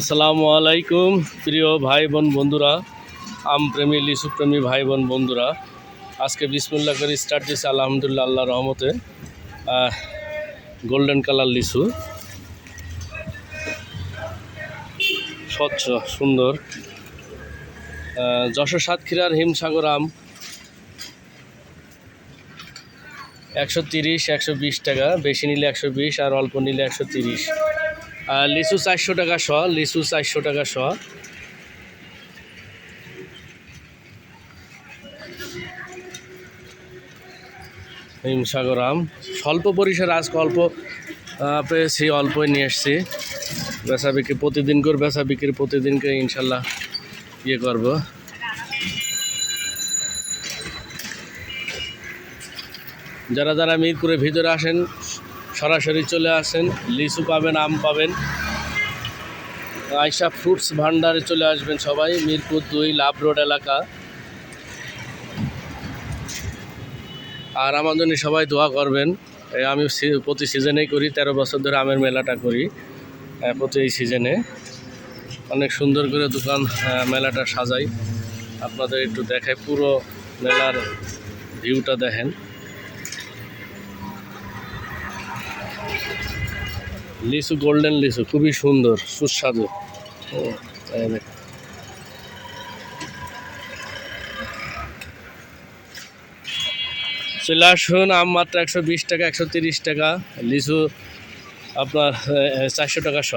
আসসালামু আলাইকুম, প্রিয় ভাই বোন বন্ধুরা। আম প্রেমী লিচু প্রেমী ভাই বোন বন্ধুরা। আজকে বিসমুল্লাহ করে স্টার্ট দিয়েছে, আলহামদুলিল্লাহ আল্লাহ রহমতে। গোল্ডেন কালার লিচু স্বচ্ছ, সুন্দর। যশোর সাতক্ষীরার হিমসাগর আম। একশো তিরিশ, একশো বিশ টাকা, বেশি নিলে একশো বিশ, আর অল্প নিলে একশো তিরিশ। লিচু চারশো টাকা শ, লিচু চারশো টাকা শ। হিমসাগর আম। স্বল্প পরিসরে আজকে অল্প পেয়েছি, অল্পই নিয়ে এসছি। বেচা বিক্রি প্রতিদিন করে, বেচা বিক্রি প্রতিদিনকে ইনশাল্লাহ ইয়ে করব। যারা যারা মিরপুরের ভিতরে আসেন সরাসরি চলে আসেন, লিচু পাবেন, আম পাবেন। আয়সা ফ্রুটস ভান্ডারে চলে আসবেন সবাই, মিরপুর দুই, লাভ রোড এলাকা। আর আমার জন্য সবাই দোয়া করবেন। এই আমি প্রতি সিজনেই করি, তেরো বছর ধরে আমের মেলাটা করি প্রতি সিজনে। অনেক সুন্দর করে দোকান মেলাটা সাজাই। আপনাদের একটু দেখাই, পুরো মেলার ভিউটা দেখেন। লিচু গোল্ডেন লিচু, খুবই সুন্দর, সুস্বাদু। ও। চলে আসুন, আম মাত্র একশো বিশ টাকা, একশো তিরিশ টাকা। লিচু আপনার চারশো টাকা শ।